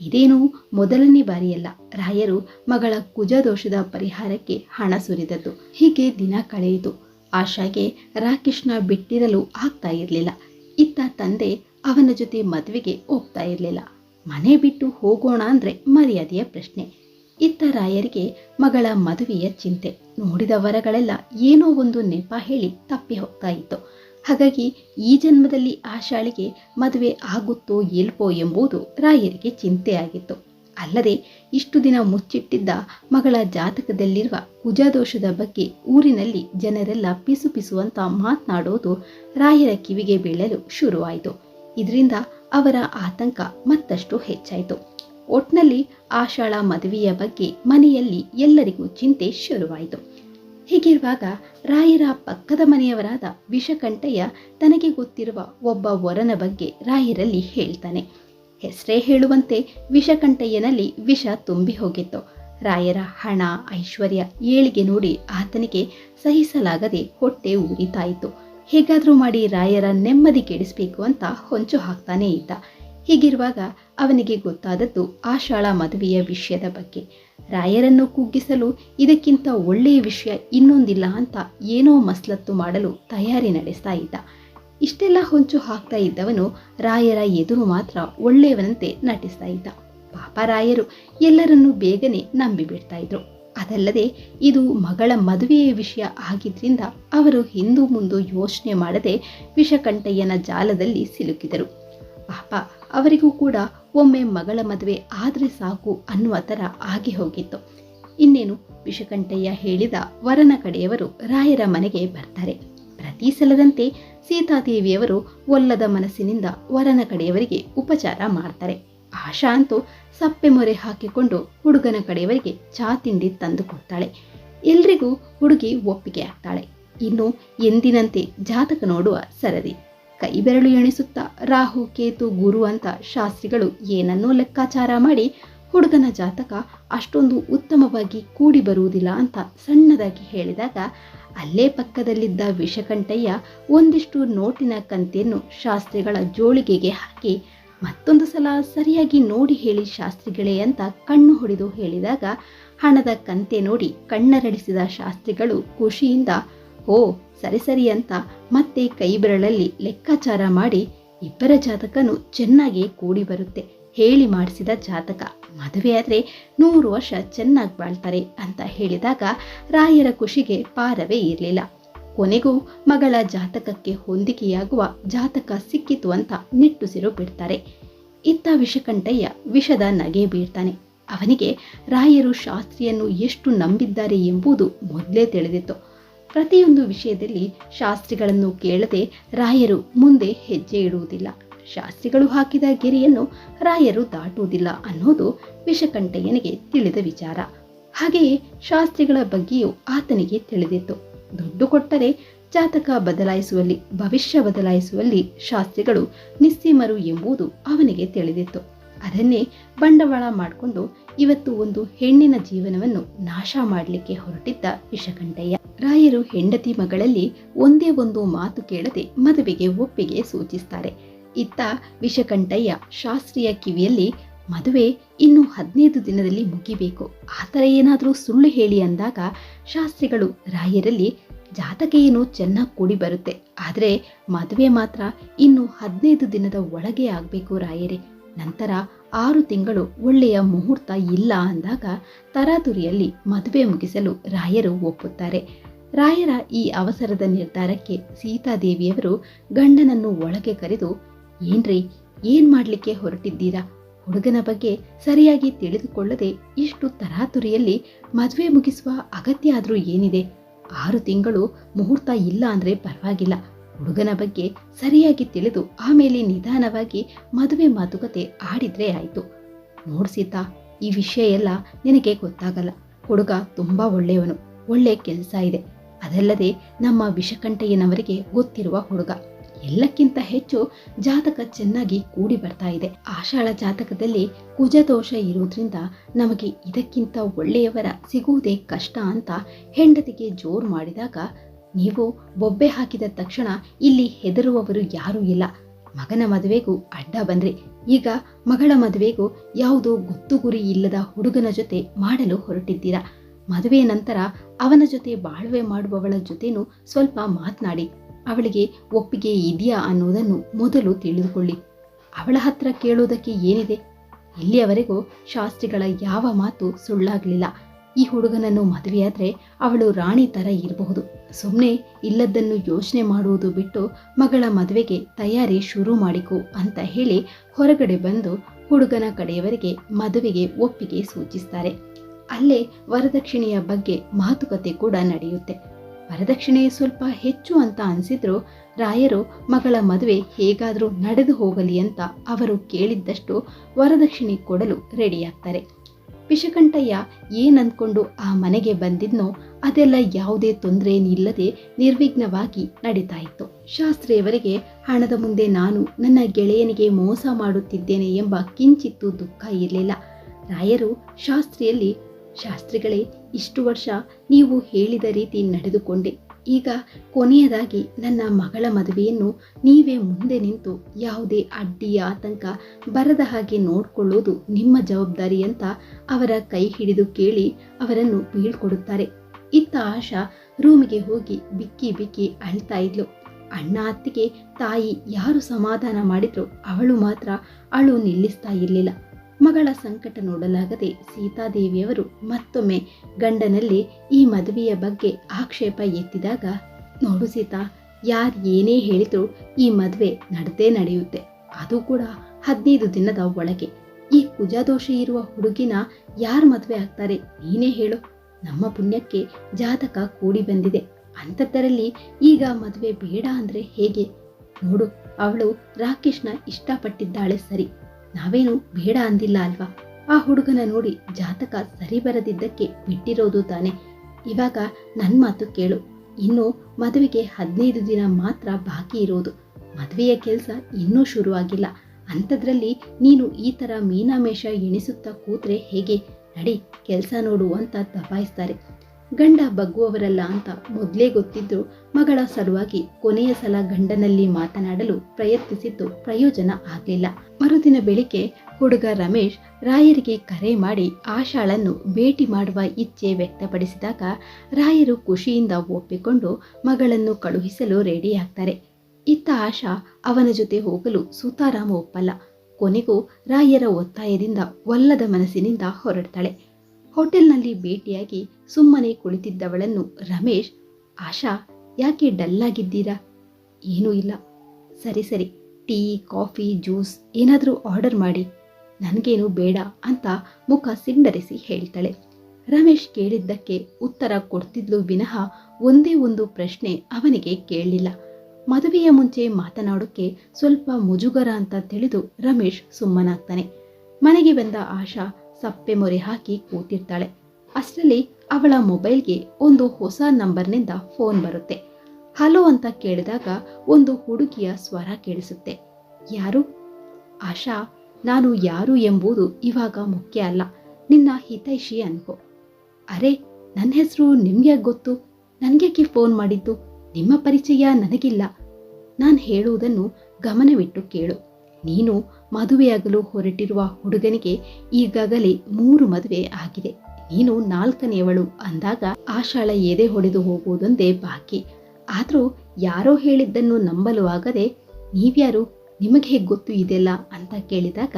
ಇದೇನು ಮೊದಲನೇ ಬಾರಿಯಲ್ಲ. ರಾಯರು ಮಗಳ ಕುಜದೋಷದ ಪರಿಹಾರಕ್ಕೆ ಹಣ ಸುರಿದದ್ದು. ಹೀಗೆ ದಿನ ಕಳೆಯಿತು. ಆಶಾಗೆ ರಾಕೇಶ್ನ ಬಿಟ್ಟಿರಲು ಆಗ್ತಾ ಇರಲಿಲ್ಲ. ಇತ್ತ ತಂದೆ ಅವನ ಜೊತೆ ಮದುವೆಗೆ ಹೋಗ್ತಾ ಇರಲಿಲ್ಲ. ಮನೆ ಬಿಟ್ಟು ಹೋಗೋಣ ಅಂದ್ರೆ ಮರ್ಯಾದೆಯ ಪ್ರಶ್ನೆ. ಇತ್ತ ರಾಯರಿಗೆ ಮಗಳ ಮದುವೆಯ ಚಿಂತೆ. ನೋಡಿದ ವರಗಳೆಲ್ಲ ಏನೋ ಒಂದು ನೆಪ ಹೇಳಿ ತಪ್ಪಿ ಹೋಗ್ತಾ ಇತ್ತು. ಹಾಗಾಗಿ ಈ ಜನ್ಮದಲ್ಲಿ ಆಶಾಳಿಗೆ ಮದುವೆ ಆಗುತ್ತೋ ಇಲ್ವೋ ಎಂಬುದು ರಾಯರಿಗೆ ಚಿಂತೆಯಾಗಿತ್ತು. ಅಲ್ಲದೆ ಇಷ್ಟು ದಿನ ಮುಚ್ಚಿಟ್ಟಿದ್ದ ಮಗಳ ಜಾತಕದಲ್ಲಿರುವ ಕುಜದೋಷದ ಬಗ್ಗೆ ಊರಿನಲ್ಲಿ ಜನರೆಲ್ಲ ಪಿಸು ಪಿಸುವಂತ ಮಾತನಾಡೋದು ರಾಯರ ಕಿವಿಗೆ ಬೀಳಲು ಶುರುವಾಯಿತು. ಇದರಿಂದ ಅವರ ಆತಂಕ ಮತ್ತಷ್ಟು ಹೆಚ್ಚಾಯಿತು. ಒಟ್ನಲ್ಲಿ ಆಶಾಳ ಮದುವೆಯ ಬಗ್ಗೆ ಮನೆಯಲ್ಲಿ ಎಲ್ಲರಿಗೂ ಚಿಂತೆ ಶುರುವಾಯಿತು. ಹೀಗಿರುವಾಗ ರಾಯರ ಪಕ್ಕದ ಮನೆಯವರಾದ ವಿಷಕಂಠಯ್ಯ ತನಗೆ ಗೊತ್ತಿರುವ ಒಬ್ಬ ವರನ ಬಗ್ಗೆ ರಾಯರಲ್ಲಿ ಹೇಳ್ತಾನೆ. ಹೆಸರೇ ಹೇಳುವಂತೆ ವಿಷಕಂಠಯ್ಯನಲ್ಲಿ ವಿಷ ತುಂಬಿ ಹೋಗಿತ್ತು. ರಾಯರ ಹಣ, ಐಶ್ವರ್ಯ ಏಳಿಗೆ ನೋಡಿ ಆತನಿಗೆ ಸಹಿಸಲಾಗದೆ ಹೊಟ್ಟೆ ಉರಿತಾಯಿತು ಹೇಗಾದರೂ ಮಾಡಿ ರಾಯರ ನೆಮ್ಮದಿ ಕೆಡಿಸಬೇಕು ಅಂತ ಹೊಂಚು ಹಾಕ್ತಾನೇ ಇದ್ದ. ಹೀಗಿರುವಾಗ ಅವನಿಗೆ ಗೊತ್ತಾದದ್ದು ಆಶಾಳ ಮದುವೆಯ ವಿಷಯದ ಬಗ್ಗೆ. ರಾಯರನ್ನು ಕುಗ್ಗಿಸಲು ಇದಕ್ಕಿಂತ ಒಳ್ಳೆಯ ವಿಷಯ ಇನ್ನೊಂದಿಲ್ಲ ಅಂತ ಏನೋ ಮಸ್ಲತ್ತು ಮಾಡಲು ತಯಾರಿ ನಡೆಸ್ತಾ ಇದ್ದ. ಇಷ್ಟೆಲ್ಲ ಹೊಂಚು ಹಾಕ್ತಾ ಇದ್ದವನು ರಾಯರ ಎದುರು ಮಾತ್ರ ಒಳ್ಳೆಯವನಂತೆ ನಟಿಸ್ತಾ ಇದ್ದ. ಪಾಪ ರಾಯರು ಎಲ್ಲರನ್ನೂ ಬೇಗನೆ ನಂಬಿಬಿಡ್ತಾ ಇದ್ರು. ಅದಲ್ಲದೆ ಇದು ಮಗಳ ಮದುವೆಯ ವಿಷಯ ಆಗಿದ್ರಿಂದ ಅವರು ಹಿಂದೂ ಮುಂದು ಯೋಚನೆ ಮಾಡದೆ ವಿಷಕಂಠಯ್ಯನ ಜಾಲದಲ್ಲಿ ಸಿಲುಕಿದರು. ಪಾಪ, ಅವರಿಗೂ ಕೂಡ ಒಮ್ಮೆ ಮಗಳ ಮದುವೆ ಆದರೆ ಸಾಕು ಅನ್ನುವ ಥರ ಆಗಿ ಹೋಗಿತ್ತು. ಇನ್ನೇನು, ವಿಷಕಂಠಯ್ಯ ಹೇಳಿದ ವರನ ಕಡೆಯವರು ರಾಯರ ಮನೆಗೆ ಬರ್ತಾರೆ. ಪ್ರತಿ ಸಲದಂತೆ ಸೀತಾದೇವಿಯವರು ಒಲ್ಲದ ಮನಸ್ಸಿನಿಂದ ವರನ ಕಡೆಯವರಿಗೆ ಉಪಚಾರ ಮಾಡ್ತಾರೆ. ಆಶಾ ಅಂತೂ ಸಪ್ಪೆ ಮೊರೆ ಹಾಕಿಕೊಂಡು ಹುಡುಗನ ಕಡೆಯವರಿಗೆ ಚಾ ತಿಂಡಿ ತಂದು ಕೊಡ್ತಾಳೆ. ಎಲ್ರಿಗೂ ಹುಡುಗಿ ಒಪ್ಪಿಗೆ ಆಗ್ತಾಳೆ. ಇನ್ನು ಎಂದಿನಂತೆ ಜಾತಕ ನೋಡುವ ಸರದಿ. ಕೈ ಬೆರಳು ಎಣಿಸುತ್ತಾ ರಾಹು, ಕೇತು, ಗುರು ಅಂತ ಶಾಸ್ತ್ರಿಗಳು ಏನನ್ನೋ ಲೆಕ್ಕಾಚಾರ ಮಾಡಿ ಹುಡುಗನ ಜಾತಕ ಅಷ್ಟೊಂದು ಉತ್ತಮವಾಗಿ ಕೂಡಿ ಬರುವುದಿಲ್ಲ ಅಂತ ಸಣ್ಣದಾಗಿ ಹೇಳಿದಾಗ ಅಲ್ಲೇ ಪಕ್ಕದಲ್ಲಿದ್ದ ವಿಷಕಂಠಯ್ಯ ಒಂದಿಷ್ಟು ನೋಟಿನ ಕಂತೆಯನ್ನು ಶಾಸ್ತ್ರಿಗಳ ಜೋಳಿಗೆಗೆ ಹಾಕಿ ಮತ್ತೊಂದು ಸಲ ಸರಿಯಾಗಿ ನೋಡಿ ಹೇಳಿ ಶಾಸ್ತ್ರಿಗಳೇ ಅಂತ ಕಣ್ಣು ಹೊಡೆದು ಹೇಳಿದಾಗ ಹಣದ ಕಂತೆ ನೋಡಿ ಕಣ್ಣರಳಿಸಿದ ಶಾಸ್ತ್ರಿಗಳು ಖುಷಿಯಿಂದ, ಓ, ಸರಿ ಸರಿ ಅಂತ ಮತ್ತೆ ಕೈ ಬೆರಳಲ್ಲಿ ಲೆಕ್ಕಾಚಾರ ಮಾಡಿ ಇಬ್ಬರ ಜಾತಕನು ಚೆನ್ನಾಗಿ ಕೂಡಿ ಬರುತ್ತೆ, ಹೇಳಿ ಮಾಡಿಸಿದ ಜಾತಕ. ಮದುವೆ ಆದರೆ ನೂರು ವರ್ಷ ಚೆನ್ನಾಗಿ ಬಾಳ್ತಾರೆ ಅಂತ ಹೇಳಿದಾಗ ರಾಯರ ಖುಷಿಗೆ ಪಾರವೇ ಇರಲಿಲ್ಲ. ಕೊನೆಗೂ ಮಗಳ ಜಾತಕಕ್ಕೆ ಹೊಂದಿಕೆಯಾಗುವ ಜಾತಕ ಸಿಕ್ಕಿತು ಅಂತ ನಿಟ್ಟುಸಿರು ಬಿಡ್ತಾರೆ. ಇತ್ತ ವಿಷಕಂಠಯ್ಯ ವಿಷದ ನಗೆ ಬೀಳ್ತಾನೆ. ಅವನಿಗೆ ರಾಯರು ಶಾಸ್ತ್ರಿಯನ್ನು ಎಷ್ಟು ನಂಬಿದ್ದಾರೆ ಎಂಬುದು ಮೊದಲೇ ತಿಳಿದಿತ್ತು. ಪ್ರತಿಯೊಂದು ವಿಷಯದಲ್ಲಿ ಶಾಸ್ತ್ರಿಗಳನ್ನು ಕೇಳದೆ ರಾಯರು ಮುಂದೆ ಹೆಜ್ಜೆ ಇಡುವುದಿಲ್ಲ. ಶಾಸ್ತ್ರಿಗಳು ಹಾಕಿದ ಗೆರೆಯನ್ನು ರಾಯರು ದಾಟುವುದಿಲ್ಲ ಅನ್ನೋದು ವಿಷಕಂಠಯ್ಯನಿಗೆ ತಿಳಿದ ವಿಚಾರ. ಹಾಗೆಯೇ ಶಾಸ್ತ್ರಿಗಳ ಬಗ್ಗೆಯೂ ಆತನಿಗೆ ತಿಳಿದಿತ್ತು. ದುಡ್ಡು ಕೊಟ್ಟರೆ ಜಾತಕ ಬದಲಾಯಿಸುವಲ್ಲಿ, ಭವಿಷ್ಯ ಬದಲಾಯಿಸುವಲ್ಲಿ ಶಾಸ್ತ್ರಿಗಳು ನಿಸ್ಸೀಮರು ಎಂಬುದು ಅವನಿಗೆ ತಿಳಿದಿತ್ತು. ಅದನ್ನೇ ಬಂಡವಾಳ ಮಾಡಿಕೊಂಡು ಇವತ್ತು ಒಂದು ಹೆಣ್ಣಿನ ಜೀವನವನ್ನು ನಾಶ ಮಾಡಲಿಕ್ಕೆ ಹೊರಟಿದ್ದ ವಿಷಕಂಠಯ್ಯ. ರಾಯರು ಹೆಂಡತಿ ಮಗಳಲ್ಲಿ ಒಂದೇ ಒಂದು ಮಾತು ಕೇಳದೆ ಮದುವೆಗೆ ಒಪ್ಪಿಗೆ ಸೂಚಿಸ್ತಾರೆ. ಇತ್ತ ವಿಷಕಂಠಯ್ಯ ಶಾಸ್ತ್ರೀಯ ಕಿವಿಯಲ್ಲಿ, ಮದುವೆ ಇನ್ನು ಹದಿನೈದು ದಿನದಲ್ಲಿ ಮುಗಿಬೇಕು. ಆ ಥರ ಏನಾದರೂ ಸುಳ್ಳು ಹೇಳಿ ಅಂದಾಗ ಶಾಸ್ತ್ರಿಗಳು ರಾಯರಲ್ಲಿ, ಜಾತಕ ಚೆನ್ನಾಗಿ ಕೂಡಿ ಬರುತ್ತೆ. ಆದರೆ ಮದುವೆ ಮಾತ್ರ ಇನ್ನು ಹದಿನೈದು ದಿನದ ಒಳಗೆ ಆಗಬೇಕು ರಾಯರೇ. ನಂತರ ಆರು ತಿಂಗಳು ಒಳ್ಳೆಯ ಮುಹೂರ್ತ ಇಲ್ಲ ಅಂದಾಗ ತರಾತುರಿಯಲ್ಲಿ ಮದುವೆ ಮುಗಿಸಲು ರಾಯರು ಒಪ್ಪುತ್ತಾರೆ. ರಾಯರ ಈ ಅವಸರದ ನಿರ್ಧಾರಕ್ಕೆ ಸೀತಾದೇವಿಯವರು ಗಂಡನನ್ನು ಒಳಗೆ ಕರೆದು ಏನ್ರಿ, ಏನ್ ಮಾಡ್ಲಿಕ್ಕೆ ಹೊರಟಿದ್ದೀರಾ? ಹುಡುಗನ ಬಗ್ಗೆ ಸರಿಯಾಗಿ ತಿಳಿದುಕೊಳ್ಳದೆ ಇಷ್ಟು ತರಾತುರಿಯಲ್ಲಿ ಮದುವೆ ಮುಗಿಸುವ ಅಗತ್ಯ ಆದ್ರೂ ಏನಿದೆ? ಆರು ತಿಂಗಳು ಮುಹೂರ್ತ ಇಲ್ಲ ಅಂದ್ರೆ ಪರವಾಗಿಲ್ಲ. ಹುಡುಗನ ಬಗ್ಗೆ ಸರಿಯಾಗಿ ತಿಳಿದು ಆಮೇಲೆ ನಿಧಾನವಾಗಿ ಮದುವೆ ಮಾತುಕತೆ ಆಡಿದ್ರೆ ಆಯ್ತು. ನೋಡ್ಸಿತ ಸೀತಾ, ಈ ವಿಷಯ ಎಲ್ಲ ನಿನಗೆ ಗೊತ್ತಾಗಲ್ಲ. ಹುಡುಗ ತುಂಬಾ ಒಳ್ಳೆಯವನು, ಒಳ್ಳೆ ಕೆಲಸ ಇದೆ. ಅದಲ್ಲದೆ ನಮ್ಮ ವಿಷಕಂಠಯ್ಯನವರಿಗೆ ಗೊತ್ತಿರುವ ಹುಡುಗ. ಎಲ್ಲಕ್ಕಿಂತ ಹೆಚ್ಚು ಜಾತಕ ಚೆನ್ನಾಗಿ ಕೂಡಿ ಬರ್ತಾ ಇದೆ. ಆಷಾಢ ಜಾತಕದಲ್ಲಿ ಕುಜದೋಷ ಇರೋದ್ರಿಂದ ನಮಗೆ ಇದಕ್ಕಿಂತ ಒಳ್ಳೆಯವರ ಸಿಗುವುದೇ ಕಷ್ಟ ಅಂತ ಹೆಂಡತಿಗೆ ಜೋರು ಮಾಡಿದಾಗ ನೀವು ಬೊಬ್ಬೆ ಹಾಕಿದ ತಕ್ಷಣ ಇಲ್ಲಿ ಹೆದರುವವರು ಯಾರೂ ಇಲ್ಲ. ಮಗನ ಮದುವೆಗೂ ಅಡ್ಡ ಬಂದ್ರಿ. ಈಗ ಮಗಳ ಮದುವೆಗೂ ಯಾವುದೋ ಗೊತ್ತು ಗುರಿ ಇಲ್ಲದ ಹುಡುಗನ ಜೊತೆ ಮಾಡಲು ಹೊರಟಿದ್ದೀರಾ. ಮದುವೆ ನಂತರ ಅವನ ಜೊತೆ ಬಾಳ್ವೆ ಮಾಡುವವಳ ಜೊತೆನೂ ಸ್ವಲ್ಪ ಮಾತನಾಡಿ. ಅವಳಿಗೆ ಒಪ್ಪಿಗೆ ಇದೆಯಾ ಅನ್ನೋದನ್ನು ಮೊದಲು ತಿಳಿದುಕೊಳ್ಳಿ. ಅವಳ ಹತ್ರ ಕೇಳೋದಕ್ಕೆ ಏನಿದೆ? ಇಲ್ಲಿಯವರೆಗೂ ಶಾಸ್ತ್ರಿಗಳ ಯಾವ ಮಾತು ಸುಳ್ಳಾಗಲಿಲ್ಲ. ಈ ಹುಡುಗನನ್ನು ಮದುವೆಯಾದರೆ ಅವಳು ರಾಣಿ ಥರ ಇರಬಹುದು. ಸುಮ್ಮನೆ ಇಲ್ಲದನ್ನು ಯೋಚನೆ ಮಾಡುವುದು ಬಿಟ್ಟು ಮಗಳ ಮದುವೆಗೆ ತಯಾರಿ ಶುರು ಮಾಡಿಕೊ ಅಂತ ಹೇಳಿ ಹೊರಗಡೆ ಬಂದು ಹುಡುಗನ ಕಡೆಯವರಿಗೆ ಮದುವೆಗೆ ಒಪ್ಪಿಗೆ ಸೂಚಿಸ್ತಾರೆ. ಅಲ್ಲೇ ವರದಕ್ಷಿಣೆಯ ಬಗ್ಗೆ ಮಾತುಕತೆ ಕೂಡ ನಡೆಯುತ್ತೆ. ವರದಕ್ಷಿಣೆ ಸ್ವಲ್ಪ ಹೆಚ್ಚು ಅಂತ ಅನಿಸಿದ್ರು ರಾಯರು ಮಗಳ ಮದುವೆ ಹೇಗಾದರೂ ನಡೆದು ಹೋಗಲಿ ಅಂತ ಅವರು ಕೇಳಿದ್ದಷ್ಟು ವರದಕ್ಷಿಣೆ ಕೊಡಲು ರೆಡಿಯಾಗ್ತಾರೆ. ಪಿಶಕಂಠಯ್ಯ ಏನಂದ್ಕೊಂಡು ಆ ಮನೆಗೆ ಬಂದಿದ್ನೋ ಅದೆಲ್ಲ ಯಾವುದೇ ತೊಂದರೆ ಇಲ್ಲದೆ ನಿರ್ವಿಘ್ನವಾಗಿ ನಡೀತಾ ಇತ್ತು. ಶಾಸ್ತ್ರಿಯವರಿಗೆ ಹಣದ ಮುಂದೆ ನಾನು ನನ್ನ ಗೆಳೆಯನಿಗೆ ಮೋಸ ಮಾಡುತ್ತಿದ್ದೇನೆ ಎಂಬ ಕಿಂಚಿತ್ತು ದುಃಖ ಇರಲಿಲ್ಲ. ರಾಯರು ಶಾಸ್ತ್ರಿಯಲ್ಲಿ ಶಾಸ್ತ್ರಿಗಳೇ, ಇಷ್ಟು ವರ್ಷ ನೀವು ಹೇಳಿದ ರೀತಿ ನಡೆದುಕೊಂಡೆ. ಈಗ ಕೊನೆಯದಾಗಿ ನನ್ನ ಮಗಳ ಮದುವೆಯನ್ನು ನೀವೇ ಮುಂದೆ ನಿಂತು ಯಾವುದೇ ಅಡ್ಡಿ, ಆತಂಕ ಬರದ ಹಾಗೆ ನೋಡ್ಕೊಳ್ಳೋದು ನಿಮ್ಮ ಜವಾಬ್ದಾರಿ ಅಂತ ಅವರ ಕೈ ಹಿಡಿದು ಕೇಳಿ ಅವರನ್ನು ಬೀಳ್ಕೊಡುತ್ತಾರೆ. ಇತ್ತ ಆಶಾ ರೂಮಿಗೆ ಹೋಗಿ ಬಿಕ್ಕಿ ಬಿಕ್ಕಿ ಅಳ್ತಾ ಇದ್ಲು. ಅಣ್ಣ ಅತ್ತಿಗೆ ತಾಯಿ ಯಾರು ಸಮಾಧಾನ ಮಾಡಿದ್ರು ಅವಳು ಮಾತ್ರ ಅಳು ನಿಲ್ಲಿಸ್ತಾ ಇರಲಿಲ್ಲ. ಮಗಳ ಸಂಕಟ ನೋಡಲಾಗದೆ ಸೀತಾದೇವಿಯವರು ಮತ್ತೊಮ್ಮೆ ಗಂಡನಲ್ಲಿ ಈ ಮದುವೆಯ ಬಗ್ಗೆ ಆಕ್ಷೇಪ ಎತ್ತಿದಾಗ, ನೋಡು ಸೀತಾ, ಯಾರು ಏನೇ ಹೇಳಿದ್ರು ಈ ಮದುವೆ ನಡೆದೇ ನಡೆಯುತ್ತೆ. ಅದು ಕೂಡ ಹದಿನೈದು ದಿನದ ಒಳಗೆ. ಈ ಕುಜಾದೋಷ ಇರುವ ಹುಡುಗಿನ ಯಾರು ಮದುವೆ ಆಗ್ತಾರೆ ನೀನೇ ಹೇಳು. ನಮ್ಮ ಪುಣ್ಯಕ್ಕೆ ಜಾತಕ ಕೂಡಿ ಬಂದಿದೆ. ಅಂಥದ್ದರಲ್ಲಿ ಈಗ ಮದುವೆ ಬೇಡ ಅಂದ್ರೆ ಹೇಗೆ? ನೋಡು, ಅವಳು ರಾಕೇಶ್ನ ಇಷ್ಟಪಟ್ಟಿದ್ದಾಳೆ ಸರಿ. ನಾವೇನು ಬೇಡ ಅಂದಿಲ್ಲ ಅಲ್ವಾ? ಆ ಹುಡುಗನ ನೋಡಿ ಜಾತಕ ಸರಿ ಬರದಿದ್ದಕ್ಕೆ ಬಿಟ್ಟಿರೋದು ತಾನೆ. ಇವಾಗ ನನ್ನ ಮಾತು ಕೇಳು. ಇನ್ನು ಮದುವೆಗೆ ಹದಿನೈದು ದಿನ ಮಾತ್ರ ಬಾಕಿ ಇರೋದು. ಮದುವೆಯ ಕೆಲಸ ಇನ್ನೂ ಶುರುವಾಗಿಲ್ಲ. ಅಂಥದ್ರಲ್ಲಿ ನೀನು ಈ ಥರ ಮೀನಾಮೇಷ ಎಣಿಸುತ್ತಾ ಕೂತ್ರೆ ಹೇಗೆ? ನಡಿ, ಕೆಲಸ ನೋಡು ಅಂತ ದಬಾಯಿಸ್ತಾರೆ. ಗಂಡ ಬಗ್ಗುವವರಲ್ಲ ಅಂತ ಮೊದಲೇ ಗೊತ್ತಿದ್ದು ಮಗಳ ಸಲುವಾಗಿ ಕೊನೆಯ ಸಲ ಗಂಡನಲ್ಲಿ ಮಾತನಾಡಲು ಪ್ರಯತ್ನಿಸಿದ್ದು ಪ್ರಯೋಜನ ಆಗಲಿಲ್ಲ. ಮರುದಿನ ಬೆಳಿಗ್ಗೆ ಹುಡುಗ ರಮೇಶ್ ರಾಯರಿಗೆ ಕರೆ ಮಾಡಿ ಆಶಾಳನ್ನು ಭೇಟಿ ಮಾಡುವ ಇಚ್ಛೆ ವ್ಯಕ್ತಪಡಿಸಿದಾಗ ರಾಯರು ಖುಷಿಯಿಂದ ಒಪ್ಪಿಕೊಂಡು ಮಗಳನ್ನು ಕಳುಹಿಸಲು ರೆಡಿಯಾಗ್ತಾರೆ ಇತ್ತ ಆಶಾ ಅವನ ಜೊತೆ ಹೋಗಲು ಸುತಾರಾಮ ಒಪ್ಪಲ್ಲ. ಕೊನೆಗೂ ರಾಯರ ಒತ್ತಾಯದಿಂದ ಒಲ್ಲದ ಮನಸ್ಸಿನಿಂದ ಹೊರಡ್ತಾಳೆ. ಹೋಟೆಲ್ನಲ್ಲಿ ಭೇಟಿಯಾಗಿ ಸುಮ್ಮನೆ ಕುಳಿತಿದ್ದವಳನ್ನು ರಮೇಶ್, ಆಶಾ, ಯಾಕೆ ಡಲ್ಲಾಗಿದ್ದೀರಾ? ಏನೂ ಇಲ್ಲ. ಸರಿ ಸರಿ. ಟೀ, ಕಾಫಿ, ಜ್ಯೂಸ್ ಏನಾದರೂ ಆರ್ಡರ್ ಮಾಡಿ. ನನಗೇನು ಬೇಡ ಅಂತ ಮುಖ ಸಿಂಡರಿಸಿ ಹೇಳ್ತಾಳೆ. ರಮೇಶ್ ಕೇಳಿದ್ದಕ್ಕೆ ಉತ್ತರ ಕೊಡ್ತಿದ್ಲು ವಿನಃ ಒಂದೇ ಒಂದು ಪ್ರಶ್ನೆ ಅವನಿಗೆ ಕೇಳಲಿಲ್ಲ. ಮದುವೆಯ ಮುಂಚೆ ಮಾತನಾಡೋಕ್ಕೆ ಸ್ವಲ್ಪ ಮುಜುಗರ ಅಂತ ತಿಳಿದು ರಮೇಶ್ ಸುಮ್ಮನಾಗ್ತಾನೆ. ಮನೆಗೆ ಬಂದ ಆಶಾ ಸಪ್ಪೆ ಮೊರೆ ಹಾಕಿ ಕೂತಿರ್ತಾಳೆ. ಅಷ್ಟರಲ್ಲಿ ಅವಳ ಮೊಬೈಲ್ಗೆ ಒಂದು ಹೊಸ ನಂಬರ್ನಿಂದ ಫೋನ್ ಬರುತ್ತೆ. ಹಲೋ ಅಂತ ಕೇಳಿದಾಗ ಒಂದು ಹುಡುಗಿಯ ಸ್ವರ ಕೇಳಿಸುತ್ತೆ. ಯಾರು? ಆಶಾ, ನಾನು ಯಾರು ಎಂಬುದು ಇವಾಗ ಮುಖ್ಯ ಅಲ್ಲ. ನಿನ್ನ ಹಿತೈಷಿ ಅನ್ಕೋ. ಅರೆ ನನ್ನ ಹೆಸರು ನಿಮ್ಗೆ ಗೊತ್ತು? ನನಗ್ಯಾಕೆ ಫೋನ್ ಮಾಡಿದ್ದು? ನಿಮ್ಮ ಪರಿಚಯ ನನಗಿಲ್ಲ. ನಾನು ಹೇಳುವುದನ್ನು ಗಮನವಿಟ್ಟು ಕೇಳು. ನೀನು ಮದುವೆಯಾಗಲು ಹೊರಟಿರುವ ಹುಡುಗನಿಗೆ ಈಗಾಗಲೇ ಮೂರು ಮದುವೆ ಆಗಿದೆ. ನೀನು ನಾಲ್ಕನೆಯವಳು ಅಂದಾಗ ಆಶಾಳ ಎದೆ ಹೊಡೆದು ಹೋಗುವುದೊಂದೇ ಬಾಕಿ. ಆದರೂ ಯಾರೋ ಹೇಳಿದ್ದನ್ನು ನಂಬಲು ಆಗದೆ ನೀವ್ಯಾರು? ನಿಮಗೆ ಗೊತ್ತು ಇದೆಲ್ಲ ಅಂತ ಕೇಳಿದಾಗ,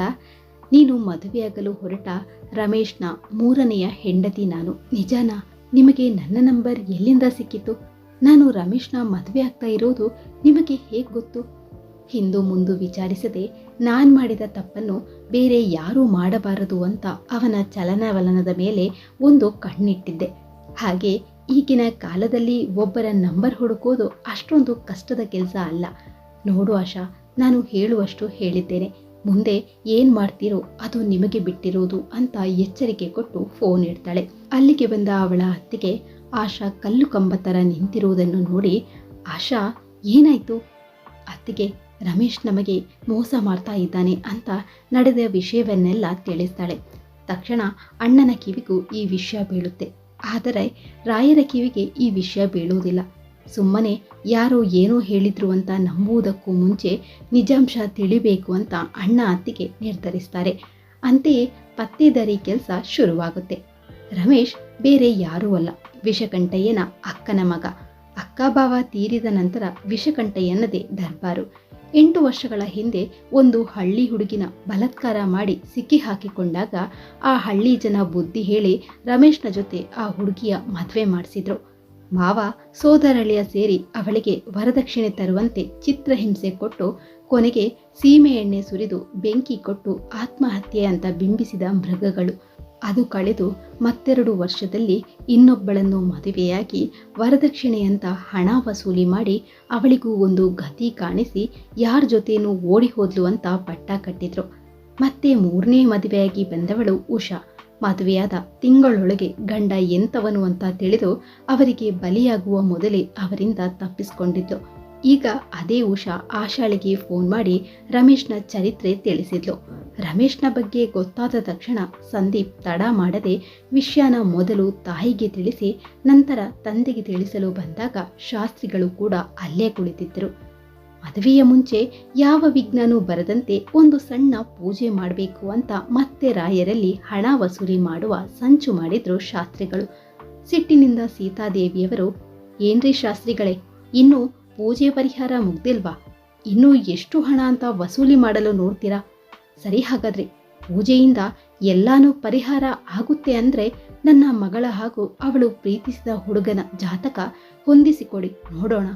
ನೀನು ಮದುವೆಯಾಗಲು ಹೊರಟ ರಮೇಶ್ನ ಮೂರನೆಯ ಹೆಂಡತಿ ನಾನು. ನಿಜಾನ, ನಿಮಗೆ ನನ್ನ ನಂಬರ್ ಎಲ್ಲಿಂದ ಸಿಕ್ಕಿತು? ನಾನು ರಮೇಶ್ನ ಮದುವೆ ಆಗ್ತಾ ಇರೋದು ನಿಮಗೆ ಹೇಗೆ ಗೊತ್ತು? ಹಿಂದೂ ಮುಂದು ವಿಚಾರಿಸದೆ ನಾನ್ ಮಾಡಿದ ತಪ್ಪನ್ನು ಬೇರೆ ಯಾರೂ ಮಾಡಬಾರದು ಅಂತ ಅವನ ಚಲನವಲನದ ಮೇಲೆ ಒಂದು ಕಣ್ಣಿಟ್ಟಿದ್ದೆ. ಹಾಗೆ ಈಗಿನ ಕಾಲದಲ್ಲಿ ಒಬ್ಬರ ನಂಬರ್ ಹುಡುಕೋದು ಅಷ್ಟೊಂದು ಕಷ್ಟದ ಕೆಲಸ ಅಲ್ಲ. ನೋಡು ಆಶಾ, ನಾನು ಹೇಳುವಷ್ಟು ಹೇಳಿದ್ದೇನೆ. ಮುಂದೆ ಏನು ಮಾಡ್ತೀರೋ ಅದು ನಿಮಗೆ ಬಿಟ್ಟಿರೋದು ಅಂತ ಎಚ್ಚರಿಕೆ ಕೊಟ್ಟು ಫೋನ್ ಇಡ್ತಾಳೆ. ಅಲ್ಲಿಗೆ ಬಂದ ಅವಳ ಅತ್ತಿಗೆ ಆಶಾ ಕಲ್ಲು ಕಂಬ ಥರ ನಿಂತಿರುವುದನ್ನು ನೋಡಿ, ಆಶಾ, ಏನಾಯಿತು? ಅತ್ತಿಗೆ ರಮೇಶ್ ನಮಗೆ ಮೋಸ ಮಾಡ್ತಾ ಇದ್ದಾನೆ ಅಂತ ನಡೆದ ವಿಷಯವನ್ನೆಲ್ಲ ತಿಳಿಸ್ತಾಳೆ. ತಕ್ಷಣ ಅಣ್ಣನ ಕಿವಿಗೂ ಈ ವಿಷಯ ಬೀಳುತ್ತೆ. ಆದರೆ ರಾಯರ ಕಿವಿಗೆ ಈ ವಿಷಯ ಬೀಳುವುದಿಲ್ಲ. ಸುಮ್ಮನೆ ಯಾರೋ ಏನೋ ಹೇಳಿದ್ರು ಅಂತ ನಂಬುವುದಕ್ಕೂ ಮುಂಚೆ ನಿಜಾಂಶ ತಿಳಿಬೇಕು ಅಂತ ಅಣ್ಣ ಅತ್ತಿಗೆ ನಿರ್ಧರಿಸ್ತಾರೆ. ಅಂತೆಯೇ ಪತ್ತೇದಾರಿ ಕೆಲಸ ಶುರುವಾಗುತ್ತೆ. ರಮೇಶ್ ಬೇರೆ ಯಾರೂ ಅಲ್ಲ. ವಿಷಕಂಠಯ್ಯನ ಅಕ್ಕನ ಮಗ. ಅಕ್ಕ ಭಾವ ತೀರಿದ ನಂತರ ವಿಷಕಂಠಯ್ಯನದೇ ದರ್ಬಾರು. ಎಂಟು ವರ್ಷಗಳ ಹಿಂದೆ ಒಂದು ಹಳ್ಳಿ ಹುಡುಗಿನ ಬಲತ್ಕಾರ ಮಾಡಿ ಸಿಕ್ಕಿ ಹಾಕಿಕೊಂಡಾಗ ಆ ಹಳ್ಳಿ ಜನ ಬುದ್ಧಿ ಹೇಳಿ ರಮೇಶ್ನ ಜೊತೆ ಆ ಹುಡುಗಿಯ ಮದುವೆ ಮಾಡಿಸಿದ್ರು. ಮಾವ, ಸೋದರಳಿಯ ಸೇರಿ ಅವಳಿಗೆ ವರದಕ್ಷಿಣೆ ತರುವಂತೆ ಚಿತ್ರಹಿಂಸೆ ಕೊಟ್ಟು ಕೊನೆಗೆ ಸೀಮೆ ಎಣ್ಣೆ ಸುರಿದು ಬೆಂಕಿ ಕೊಟ್ಟು ಆತ್ಮಹತ್ಯೆ ಅಂತ ಬಿಂಬಿಸಿದ ಮೃಗಗಳು. ಅದು ಕಳೆದು ಮತ್ತೆರಡು ವರ್ಷದಲ್ಲಿ ಇನ್ನೊಬ್ಬಳನ್ನು ಮದುವೆಯಾಗಿ ವರದಕ್ಷಿಣೆಯಂತ ಹಣ ವಸೂಲಿ ಮಾಡಿ ಅವಳಿಗೂ ಒಂದು ಗತಿ ಕಾಣಿಸಿ ಯಾರ ಜೊತೆನೂ ಓಡಿ ಹೋದ್ಲು ಅಂತ ಪಟ್ಟ ಕಟ್ಟಿದ್ರು. ಮತ್ತೆ ಮೂರನೇ ಮದುವೆಯಾಗಿ ಬಂದವಳು ಉಷಾ. ಮದುವೆಯಾದ ತಿಂಗಳೊಳಗೆ ಗಂಡ ಎಂತವನು ಅಂತ ತಿಳಿದು ಅವರಿಗೆ ಬಲಿಯಾಗುವ ಮೊದಲೇ ಅವರಿಂದ ತಪ್ಪಿಸ್ಕೊಂಡಿದ್ಲು ಈಗ ಅದೇ ಉಷಾ ಆಶಾಳಿಗೆ ಫೋನ್ ಮಾಡಿ ರಮೇಶ್ನ ಚರಿತ್ರೆ ತಿಳಿಸಿದ್ಲು. ರಮೇಶ್ನ ಬಗ್ಗೆ ಗೊತ್ತಾದ ತಕ್ಷಣ ಸಂದೀಪ್ ತಡ ಮಾಡದೆ ವಿಷಯನ ಮೊದಲು ತಾಯಿಗೆ ತಿಳಿಸಿ ನಂತರ ತಂದೆಗೆ ತಿಳಿಸಲು ಬಂದಾಗ ಶಾಸ್ತ್ರಿಗಳು ಕೂಡ ಅಲ್ಲೇ ಕುಳಿತಿದ್ದರು ಮದುವೆಯ ಮುಂಚೆ ಯಾವ ವಿಜ್ಞಾನೂ ಬರದಂತೆ ಒಂದು ಸಣ್ಣ ಪೂಜೆ ಮಾಡಬೇಕು ಅಂತ ಮತ್ತೆ ರಾಯರಲ್ಲಿ ಹಣ ವಸೂಲಿ ಮಾಡುವ ಸಂಚು ಮಾಡಿದ್ರು ಶಾಸ್ತ್ರಿಗಳು. ಸಿಟ್ಟಿನಿಂದ ಸೀತಾದೇವಿಯವರು, ಏನ್ರಿ ಶಾಸ್ತ್ರಿಗಳೇ, ಇನ್ನು ಪೂಜೆ ಪರಿಹಾರ ಮುಗ್ದಿಲ್ವಾ? ಇನ್ನೂ ಎಷ್ಟು ಹಣ ಅಂತ ವಸೂಲಿ ಮಾಡಲು ನೋಡ್ತೀರಾ? ಸರಿ ಹಾಗಾದ್ರೆ, ಪೂಜೆಯಿಂದ ಎಲ್ಲಾನು ಪರಿಹಾರ ಆಗುತ್ತೆ ಅಂದ್ರೆ ನನ್ನ ಮಗಳ ಹಾಗೂ ಅವಳು ಪ್ರೀತಿಸಿದ ಹುಡುಗನ ಜಾತಕ ಹೊಂದಿಸಿಕೊಡಿ, ನೋಡೋಣ.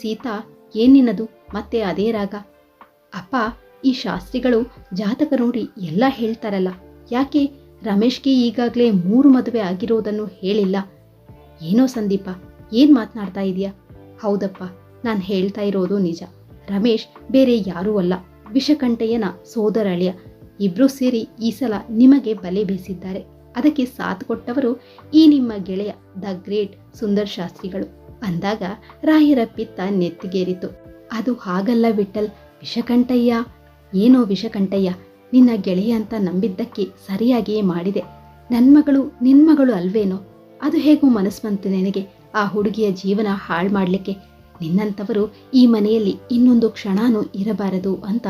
ಸೀತಾ ಏನಿನದು ಮತ್ತೆ ಅದೇ ರಾಗ. ಅಪ್ಪ, ಈ ಶಾಸ್ತ್ರಿಗಳು ಜಾತಕ ನೋಡಿ ಎಲ್ಲ ಹೇಳ್ತಾರಲ್ಲ. ಯಾಕೆ? ರಮೇಶ್ಗೆ ಈಗಾಗಲೇ ಮೂರು ಮದುವೆ ಆಗಿರೋದನ್ನು ಹೇಳಿಲ್ಲ. ಏನೋ ಸಂದೀಪ, ಏನ್ ಮಾತನಾಡ್ತಾ ಇದೆಯಾ? ಹೌದಪ್ಪ ನಾನು ಹೇಳ್ತಾ ಇರೋದು ನಿಜ. ರಮೇಶ್ ಬೇರೆ ಯಾರೂ ಅಲ್ಲ. ವಿಷಕಂಠಯ್ಯನ ಸೋದರಳಿಯ. ಇಬ್ರು ಸೇರಿ ಈ ಸಲ ನಿಮಗೆ ಬಲೆ ಬೀಸಿದ್ದಾರೆ. ಅದಕ್ಕೆ ಸಾಥ್ ಕೊಟ್ಟವರು ಈ ನಿಮ್ಮ ಗೆಳೆಯ ದ ಗ್ರೇಟ್ ಸುಂದರ್ ಶಾಸ್ತ್ರಿಗಳು. ಅಂದಾಗ ರಾಯರ ಪಿತ್ತ ನೆತ್ತಿಗೇರಿತು. ಅದು ಹಾಗಲ್ಲ ವಿಠಲ್ ವಿಷಕಂಠಯ್ಯ? ಏನೋ ವಿಷಕಂಠಯ್ಯ. ನಿನ್ನ ಗೆಳೆಯ ಅಂತ ನಂಬಿದ್ದಕ್ಕೆ ಸರಿಯಾಗಿಯೇ ಮಾಡಿದೆ. ನನ್ನ ಮಗಳು ನಿನ್ನ ಮಗಳು ಅಲ್ವೇನೋ? ಅದು ಹೇಗೂ ಮನಸ್ಸು ಬಂತು ನಿನಗೆ? ಆ ಹುಡುಗಿಯ ಜೀವನ ಹಾಳು ಮಾಡಲಿಕ್ಕೆ ನಿನ್ನಂಥವರು ಈ ಮನೆಯಲ್ಲಿ ಇನ್ನೊಂದು ಕ್ಷಣನೂ ಇರಬಾರದು ಅಂತ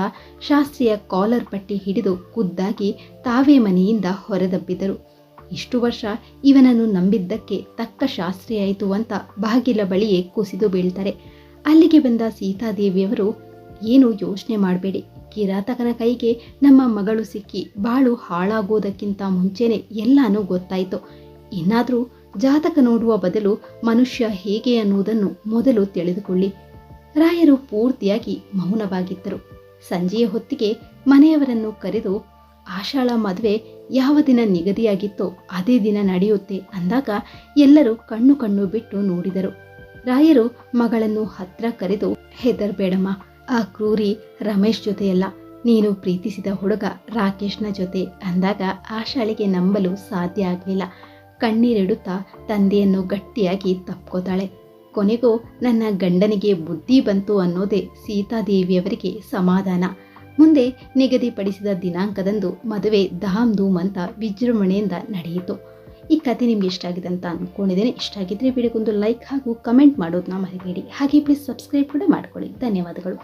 ಶಾಸ್ತ್ರಿಯ ಕಾಲರ್ ಪಟ್ಟಿ ಹಿಡಿದು ಖುದ್ದಾಗಿ ತಾವೇ ಮನೆಯಿಂದ ಹೊರದಬ್ಬಿದರು. ಇಷ್ಟು ವರ್ಷ ಇವನನ್ನು ನಂಬಿದ್ದಕ್ಕೆ ತಕ್ಕ ಶಾಸ್ತ್ರಿಯಾಯಿತು ಅಂತ ಬಾಗಿಲ ಬಳಿಯೇ ಕುಸಿದು ಬೀಳ್ತಾರೆ. ಅಲ್ಲಿಗೆ ಬಂದ ಸೀತಾದೇವಿಯವರು, ಏನು ಯೋಚನೆ ಮಾಡಬೇಡಿ. ಕಿರಾತಕನ ಕೈಗೆ ನಮ್ಮ ಮಗಳು ಸಿಕ್ಕಿ ಬಾಳು ಹಾಳಾಗೋದಕ್ಕಿಂತ ಮುಂಚೆನೆ ಎಲ್ಲಾನು ಗೊತ್ತಾಯಿತು. ಇನ್ನಾದರೂ ಜಾತಕ ನೋಡುವ ಬದಲು ಮನುಷ್ಯ ಹೇಗೆ ಅನ್ನುವುದನ್ನು ಮೊದಲು ತಿಳಿದುಕೊಳ್ಳಿ. ರಾಯರು ಪೂರ್ತಿಯಾಗಿ ಮೌನವಾಗಿದ್ದರು. ಸಂಜೆಯ ಹೊತ್ತಿಗೆ ಮನೆಯವರನ್ನು ಕರೆದು, ಆಷಾಢ ಮದುವೆ ಯಾವ ದಿನ ನಿಗದಿಯಾಗಿತ್ತೋ ಅದೇ ದಿನ ನಡೆಯುತ್ತೆ ಅಂದಾಗ ಎಲ್ಲರೂ ಕಣ್ಣು ಕಣ್ಣು ಬಿಟ್ಟು ನೋಡಿದರು. ರಾಯರು ಮಗಳನ್ನು ಹತ್ರ ಕರೆದು ಹೆದರ್ಬೇಡಮ್ಮ ಆ ಕ್ರೂರಿ ರಮೇಶ್ ಜೊತೆಯಲ್ಲ, ನೀನು ಪ್ರೀತಿಸಿದ ಹುಡುಗ ರಾಕೇಶ್ನ ಜೊತೆ ಅಂದಾಗ ಆಶಾಳಿಗೆ ನಂಬಲು ಸಾಧ್ಯ ಆಗಲಿಲ್ಲ. ಕಣ್ಣೀರಿಡುತ್ತಾ ತಂದೆಯನ್ನು ಗಟ್ಟಿಯಾಗಿ ತಪ್ಕೋತಾಳೆ. ಕೊನೆಗೂ ನನ್ನ ಗಂಡನಿಗೆ ಬುದ್ಧಿ ಬಂತು ಅನ್ನೋದೇ ಸೀತಾದೇವಿಯವರಿಗೆ ಸಮಾಧಾನ. ಮುಂದೆ ನಿಗದಿಪಡಿಸಿದ ದಿನಾಂಕದಂದು ಮದುವೆ ಧಾಮ್ ಧೂಮ್ ಅಂತ ವಿಜೃಂಭಣೆಯಿಂದ ನಡೆಯಿತು. ಈ ಕತೆ ನಿಮ್ಗೆ ಇಷ್ಟ ಆಗಿದೆ ಅಂತ ಅಂದ್ಕೊಂಡಿದ್ದೇನೆ ಇಷ್ಟ ಆಗಿದ್ರೆ ವಿಡಿಯೋಗೊಂದು ಲೈಕ್ ಹಾಗೂ ಕಮೆಂಟ್ ಮಾಡೋದನ್ನ ಮರಿಬೇಡಿ. ಹಾಗೆ ಪ್ಲೀಸ್ ಸಬ್ಸ್ಕ್ರೈಬ್ ಕೂಡ ಮಾಡ್ಕೊಳ್ಳಿ. ಧನ್ಯವಾದಗಳು.